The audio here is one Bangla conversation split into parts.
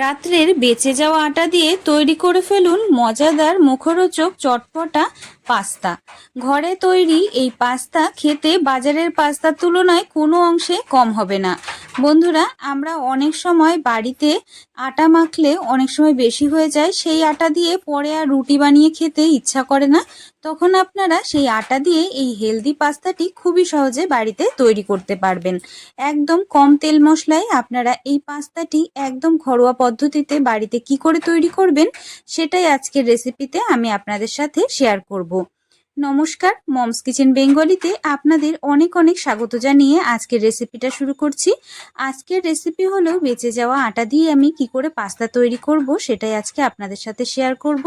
রাত্রের বেঁচে যাওয়া আটা দিয়ে তৈরি করে ফেলুন মজাদার মুখরোচক চটপটা পাস্তা। ঘরে তৈরি এই পাস্তা খেতে বাজারের পাস্তার তুলনায় কোনো অংশে কম হবে না। বন্ধুরা, আমরা অনেক সময় বাড়িতে আটা মাখলে অনেক সময় বেশি হয়ে যায়। সেই আটা দিয়ে পরে আর রুটি বানিয়ে খেতে ইচ্ছা করে না। তখন আপনারা সেই আটা দিয়ে এই হেলদি পাস্তাটি খুবই সহজে বাড়িতে তৈরি করতে পারবেন। একদম কম তেল মশলায় আপনারা এই পাস্তাটি একদম ঘরোয়া পদ্ধতিতে বাড়িতে কি করে তৈরি করবেন, সেটাই আজকের রেসিপিতে আমি আপনাদের সাথে শেয়ার করব। নমস্কার, মমস কিচেন বেঙ্গলিতে আপনাদের অনেক অনেক স্বাগত জানিয়ে আজকের রেসিপিটা শুরু করছি। আজকের রেসিপি হলো বেঁচে যাওয়া আটা দিয়ে আমি কি করে পাস্তা তৈরি করব সেটাই আজকে আপনাদের সাথে শেয়ার করব।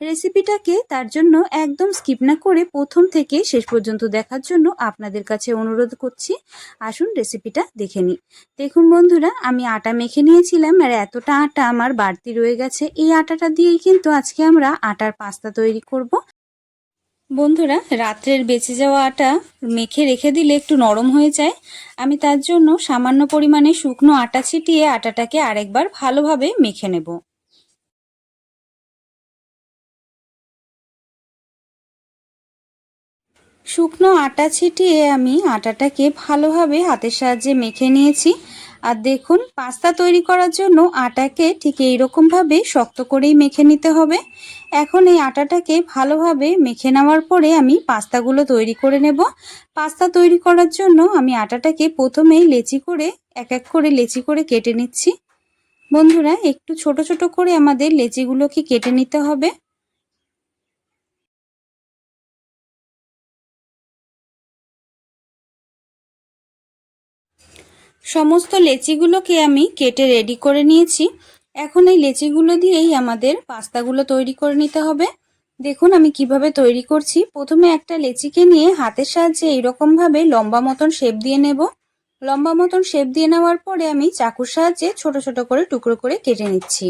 রেসিপিটাকে তার জন্য একদম স্কিপ না করে প্রথম থেকে শেষ পর্যন্ত দেখার জন্য আপনাদের কাছে অনুরোধ করছি। আসুন রেসিপিটা দেখে নিই। দেখুন বন্ধুরা, আমি আটা মেখে নিয়েছিলাম আর এতটা আটা আমার বাড়তি রয়ে গেছে। এই আটাটা দিয়েই কিন্তু আজকে আমরা আটার পাস্তা তৈরি করব। বন্ধুরা, রাত্রের বেঁচে যাওয়া আটা মেখে রেখে দিলে একটু নরম হয়ে যায়। আমি তার জন্য সামান্য পরিমাণে শুকনো আটা ছিটিয়ে আটাটাকে আরেকবার ভালোভাবে মেখে নেব। শুকনো আটা ছিটিয়ে আমি আটাটাকে ভালোভাবে হাতের সাহায্যে মেখে নিয়েছি। আর দেখুন, পাস্তা তৈরি করার জন্য আটাকে ঠিক এইরকমভাবে শক্ত করেই মেখে নিতে হবে। এখন এই আটাটাকে ভালোভাবে মেখে নেওয়ার পরে আমি পাস্তাগুলো তৈরি করে নেব। পাস্তা তৈরি করার জন্য আমি আটাটাকে প্রথমেই লেচি করে, এক এক করে লেচি করে কেটে নিচ্ছি। বন্ধুরা, একটু ছোট ছোট করে আমাদের লেচিগুলোকে কেটে নিতে হবে। সমস্ত লেচিগুলোকে আমি কেটে রেডি করে নিয়েছি। এখন এই লেচিগুলো দিয়েই আমাদের পাস্তাগুলো তৈরি করে নিতে হবে। দেখুন আমি কীভাবে তৈরি করছি। প্রথমে একটা লেচিকে নিয়ে হাতের সাহায্যে এইরকমভাবে লম্বা মতন শেপ দিয়ে নেব। লম্বা মতন শেপ দিয়ে নেওয়ার পরে আমি চাকুর সাহায্যে ছোট ছোট করে টুকরো করে কেটে নিচ্ছি।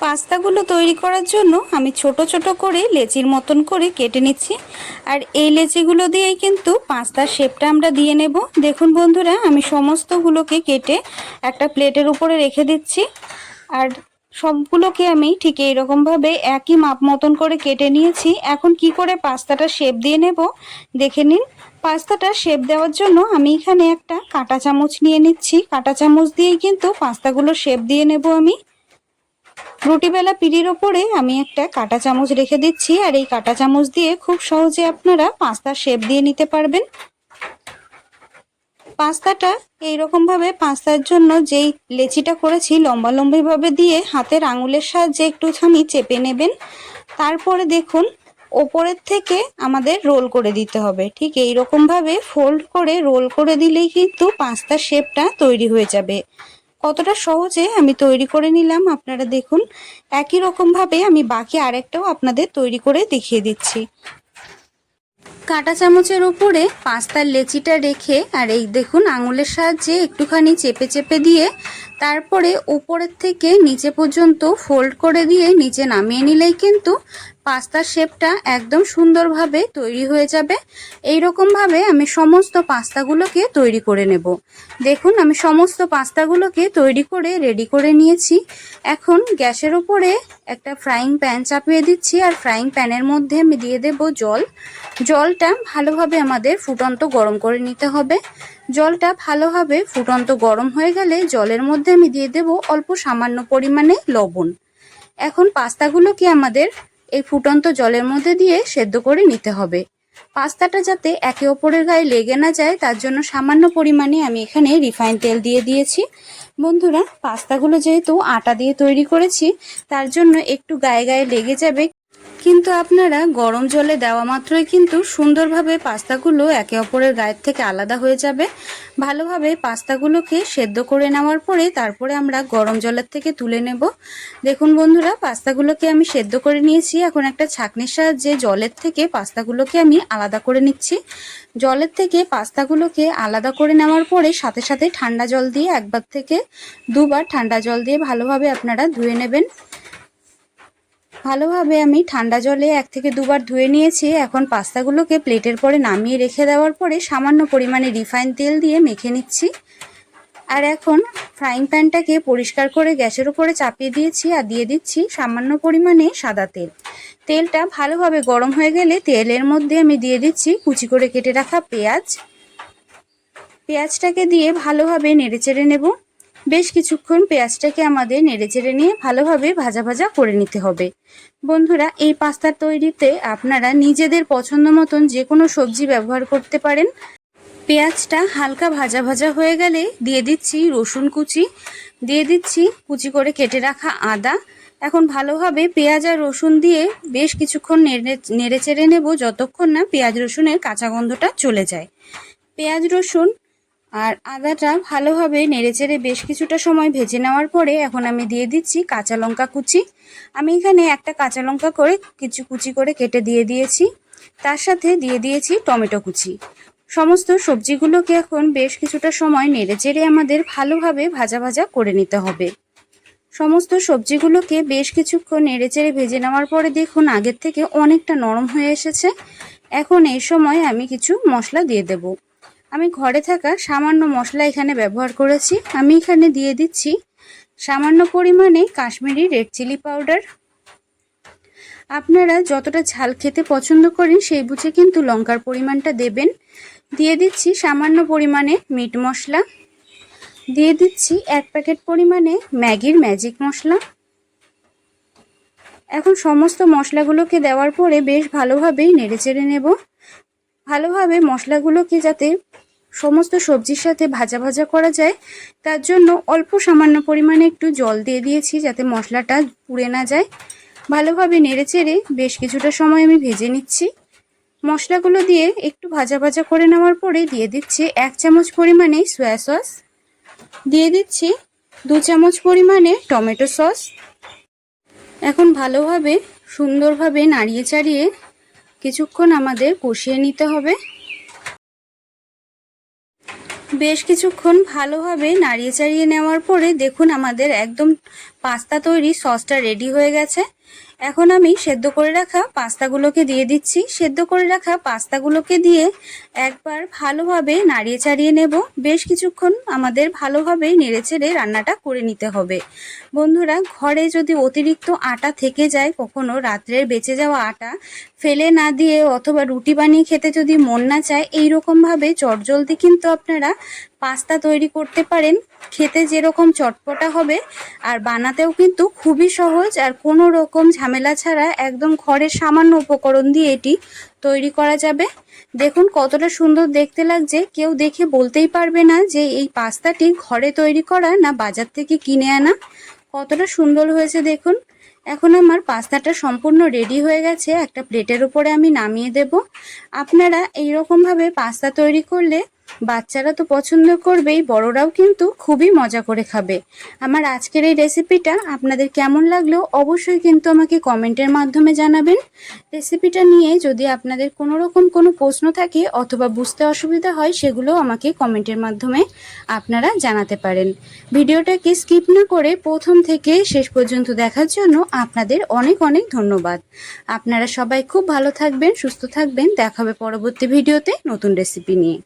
পাস্তাগুলো তৈরি করার জন্য আমি ছোট ছোট করে লেচির মতন করে কেটে নিচ্ছি। আর এই লেচিগুলো দিয়েই কিন্তু পাস্তার শেপটা আমরা দিয়ে নেব। দেখুন বন্ধুরা, আমি সমস্তগুলোকে কেটে একটা প্লেটের উপরে রেখে দিচ্ছি। আর সবগুলোকে আমি ঠিক এইরকমভাবে একই মাপ মতন করে কেটে নিয়েছি। এখন কি করে পাস্তাটা শেপ দিয়ে নেব দেখে নিন। পাস্তাটা শেপ দেওয়ার জন্য আমি এখানে একটা কাঁটা চামচ নিয়ে নিচ্ছি। কাঁটা চামচ দিয়েই কিন্তু পাস্তাগুলো শেপ দিয়ে নেব আমি। রুটিবেলা পিড়ির ওপরে আমি একটা কাঁটা চামচ রেখে দিচ্ছি, আর এই কাঁটা চামচ দিয়ে খুব সহজে আপনারা পাস্তার শেপ দিয়ে নিতে পারবেন। পাস্তাটা এইরকমভাবে পাস্তার জন্য যেই লেচিটা করেছি, লম্বা লম্বিভাবে দিয়ে হাতের আঙুলের সাহায্যে একটুখানি চেপে নেবেন। তারপরে দেখুন, ওপরের থেকে আমাদের রোল করে দিতে হবে। ঠিক এই ভাবে ফোল্ড করে রোল করে দিলেই কিন্তু পাস্তার শেপটা তৈরি হয়ে যাবে। কতটা সহজে আমি তৈরি করে নিলাম। আপনারা দেখুন, একই রকমভাবে আমি বাকি আরেকটাও আপনাদের তৈরি করে দেখিয়ে দিচ্ছি। কাঁটা চামচের উপরে পাস্তার লেচিটা রেখে, আর এই দেখুন আঙুলের সাহায্যে একটুখানি চেপে চেপে দিয়ে, তারপরে উপরের থেকে নিচে পর্যন্ত ফোল্ড করে দিয়ে নিচে নামিয়ে নিলেই কিন্তু পাস্তার শেপটা একদম সুন্দরভাবে তৈরি হয়ে যাবে। এই ভাবে আমি সমস্ত পাস্তাগুলোকে তৈরি করে নেব। দেখুন, আমি সমস্ত পাস্তাগুলোকে তৈরি করে, রেডি করে নিয়েছি। এখন গ্যাসের উপরে একটা ফ্রাইং প্যান চাপিয়ে দিচ্ছি আর ফ্রাইং প্যানের মধ্যে আমি দিয়ে দেব জল। জলটা ভালোভাবে আমাদের ফুটন্ত গরম করে নিতে হবে। জলটা ভালোভাবে ফুটন্ত গরম হয়ে গেলে জলের মধ্যে আমি দিয়ে দেব অল্প সামান্য পরিমাণে লবণ। এখন পাস্তাগুলোকে আমাদের এই ফুটন্ত জলের মধ্যে দিয়ে সেদ্ধ করে নিতে হবে। পাস্তাটা যাতে একে অপরের গায়ে লেগে না যায়, তার জন্য সামান্য পরিমাণে আমি এখানে রিফাইন তেল দিয়ে দিয়েছি। বন্ধুরা, পাস্তাগুলো যেহেতু আটা দিয়ে তৈরি করেছি, তার জন্য একটু গায়ে গায়ে লেগে যাবে কিন্তু আপনারা গরম জলে দেওয়া মাত্রই কিন্তু সুন্দরভাবে পাস্তাগুলো একে অপরের গায়ের থেকে আলাদা হয়ে যাবে। ভালোভাবে পাস্তাগুলোকে সেদ্ধ করে নেওয়ার পরে তারপরে আমরা গরম জলের থেকে তুলে নেব। দেখুন বন্ধুরা, পাস্তাগুলোকে আমি সেদ্ধ করে নিয়েছি। এখন একটা ছাকনির সাহায্যে জলের থেকে পাস্তাগুলোকে আমি আলাদা করে নিচ্ছি। জলের থেকে পাস্তাগুলোকে আলাদা করে নেওয়ার পরে সাথে সাথে ঠান্ডা জল দিয়ে একবার থেকে দুবার ঠান্ডা জল দিয়ে ভালোভাবে আপনারা ধুয়ে নেবেন। ভালোভাবে আমি ঠান্ডা জলে এক থেকে দুবার ধুয়ে নিয়েছি। এখন পাস্তাগুলোকে প্লেটের পরে নামিয়ে রেখে দেওয়ার পরে সামান্য পরিমাণে রিফাইন তেল দিয়ে মেখে নিচ্ছি। আর এখন ফ্রাইং প্যানটাকে পরিষ্কার করে গ্যাসের উপরে চাপিয়ে দিয়েছি আর দিয়ে দিচ্ছি সামান্য পরিমাণে সাদা তেল। তেলটা ভালোভাবে গরম হয়ে গেলে তেলের মধ্যে আমি দিয়ে দিচ্ছি কুচি করে কেটে রাখা পেঁয়াজ। পেঁয়াজটাকে দিয়ে ভালোভাবে নেড়েচেড়ে নেব। বেশ কিছুক্ষণ পেঁয়াজটাকে আমাদের নেড়ে চেড়ে নিয়ে ভালোভাবে ভাজা ভাজা করে নিতে হবে। বন্ধুরা, এই পাস্তা তৈরিতে আপনারা নিজেদের পছন্দ মতন যে কোনো সবজি ব্যবহার করতে পারেন। পেঁয়াজটা হালকা ভাজা ভাজা হয়ে গেলে দিয়ে দিচ্ছি রসুন কুচি। দিয়ে দিচ্ছি কুচি করে কেটে রাখা আদা। এখন ভালোভাবে পেঁয়াজ আর রসুন দিয়ে বেশ কিছুক্ষণ নেড়ে নেড়ে চেড়ে নেব, যতক্ষণ না পেঁয়াজ রসুনের কাঁচা গন্ধটা চলে যায়। পেঁয়াজ রসুন আর আদাটা ভালোভাবে নেড়েচেড়ে বেশ কিছুটা সময় ভেজে নেওয়ার পরে এখন আমি দিয়ে দিচ্ছি কাঁচা লঙ্কা কুচি। আমি এখানে একটা কাঁচা লঙ্কা করে কিছু কুচি করে কেটে দিয়ে দিয়েছি। তার সাথে দিয়ে দিয়েছি টমেটো কুচি। সমস্ত সবজিগুলোকে এখন বেশ কিছুটা সময় নেড়েচেড়ে আমাদের ভালোভাবে ভাজা ভাজা করে নিতে হবে। সমস্ত সবজিগুলোকে বেশ কিছুক্ষণ নেড়েচেড়ে ভেজে নেওয়ার পরে দেখুন আগের থেকে অনেকটা নরম হয়ে এসেছে। এখন এই সময় আমি কিছু মশলা দিয়ে দেব। আমি ঘরে থাকা সামান্য মশলা এখানে ব্যবহার করেছি। আমি এখানে দিয়ে দিচ্ছি সামান্য পরিমাণে কাশ্মীরি রেড চিলি পাউডার। আপনারা যতটা ঝাল খেতে পছন্দ করেন সেই বুঝে কিন্তু লঙ্কার পরিমাণটা দেবেন। দিয়ে দিচ্ছি সামান্য পরিমাণে মিট মশলা। দিয়ে দিচ্ছি এক প্যাকেট পরিমাণে ম্যাগির ম্যাজিক মশলা। এখন সমস্ত মশলাগুলোকে দেওয়ার পরে বেশ ভালোভাবেই নেড়ে চেড়ে নেব। ভালোভাবে মশলাগুলোকে যাতে সমস্ত সবজির সাথে ভাজা ভাজা করা যায়, তার জন্য অল্প সামান্য পরিমাণে একটু জল দিয়ে দিয়েছি যাতে মশলাটা পুড়ে না যায়। ভালোভাবে নেড়েচেড়ে বেশ কিছুটা সময় আমি ভেজে নিচ্ছি। মশলাগুলো দিয়ে একটু ভাজা ভাজা করে নেওয়ার পরে দিয়ে দিচ্ছি এক চামচ পরিমাণে সয়া সস। দিয়ে দিচ্ছি দু চামচ পরিমাণে টমেটো সস। এখন ভালোভাবে সুন্দরভাবে নাড়িয়ে চাড়িয়ে কিছুক্ষণ আমাদের কষিয়ে নিতে হবে। বেশ কিছুক্ষণ ভালোভাবে নাড়িয়ে চাড়িয়ে নেওয়ার পরে দেখুন আমাদের একদম পাস্তা তৈরি সসটা রেডি হয়ে গেছে। এখন আমি সেদ্ধ করে রাখা পাস্তাগুলোকে দিয়ে দিচ্ছি। সেদ্ধ করে রাখা পাস্তাগুলোকে দিয়ে একবার ভালোভাবে নাড়িয়ে চাড়িয়ে নেব। বেশ কিছুক্ষণ আমাদের ভালোভাবে নেড়ে চেড়ে রান্নাটা করে নিতে হবে। বন্ধুরা, ঘরে যদি অতিরিক্ত আটা থেকে যায়, কখনো রাত্রের বেঁচে যাওয়া আটা ফেলে না দিয়ে অথবা রুটি বানিয়ে খেতে যদি মন না চায়, এইরকমভাবে চটজলদি কিন্তু আপনারা পাস্তা তৈরি করতে পারেন, খেতে যেরকম চটপটা হবে, আর বানাতেও কিন্তু খুবই সহজ, আর কোনো রকম ঝামেলা ছাড়া একদম ঘরের সামান্য উপকরণ দিয়ে এটি তৈরি করা যাবে। দেখুন কতটা সুন্দর দেখতে লাগছে, কেউ দেখে বলতেই পারবে না যে এই পাস্তাটি ঘরে তৈরি করা না বাজার থেকে কিনে আনা। কতটা সুন্দর হয়েছে দেখুন। এখন আমার পাস্তাটা সম্পূর্ণ রেডি হয়ে গেছে, একটা প্লেটের উপরে আমি নামিয়ে দেব। আপনারা এইরকমভাবে পাস্তা তৈরি করলে বাচ্চারা তো পছন্দ করবেই, বড়রাও কিন্তু খুবই মজা করে খাবে। আমার আজকের এই রেসিপিটা আপনাদের কেমন লাগল অবশ্যই কিন্তু আমাকে কমেন্টের মাধ্যমে জানাবেন। রেসিপিটা নিয়ে যদি আপনাদের কোনো রকম কোনো প্রশ্ন থাকে অথবা বুঝতে অসুবিধা হয় সেগুলো আমাকে কমেন্টের মাধ্যমে আপনারা জানাতে পারেন। ভিডিওটাকে স্কিপ না করে প্রথম থেকে শেষ পর্যন্ত দেখার জন্য আপনাদের অনেক অনেক ধন্যবাদ। আপনারা সবাই খুব ভালো থাকবেন, সুস্থ থাকবেন। দেখাবে পরবর্তী ভিডিওতে নতুন রেসিপি নিয়ে।